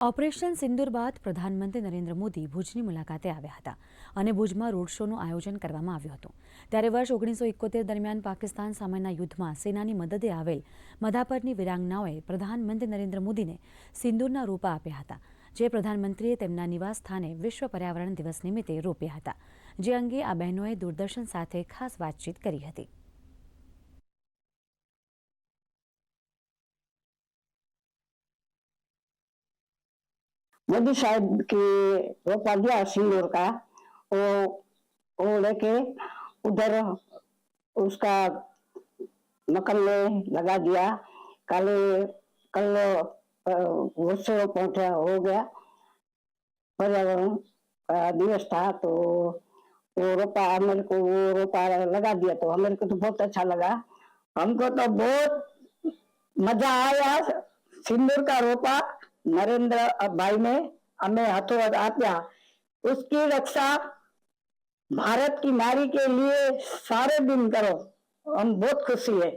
Operation સિંદુર બાદ પ્રધાનમંત્રી નરેન્દ્ર મોદી ભુજની મુલાકાતે આવ્યા હતા અને ભુજમાં રોડ શોનું આયોજન કરવામાં આવ્યું હતું. ત્યારે વર્ષ ઓગણીસો એકોતેર દરમિયાન પાકિસ્તાન સામેના યુદ્ધમાં સેનાની મદદે આવેલ મધાપરની વિરાંગનાઓએ પ્રધાનમંત્રી નરેન્દ્ર મોદીને સિંદૂરના રોપા આપ્યા હતા, જે પ્રધાનમંત્રીએ તેમના નિવાસ સ્થાને વિશ્વ પર્યાવરણ દિવસ નિમિત્તે રોપ્યા હતા, જે અંગે આ બહેનોએ દૂરદર્શન સાથે ખાસ વાતચીત કરી હતી. मोदी साहब की रोपा दिया सिंदूर का वो वो लेके उधर उसका मकान में लगा दिया कल कल अ, वर्षों पहुंचा हो गया पर्यावरण का दिवस था तो वो रोपा मेरे को वो रोपा लगा दिया तो मेरे को तो बहुत अच्छा लगा हमको तो बहुत मजा आया सिंदूर का रोपा नरेंद्र भाई ने हमें हाथों हाथ आप्या उसकी रक्षा भारत की नारी के लिए सारे दिन करो हम बहुत खुशी है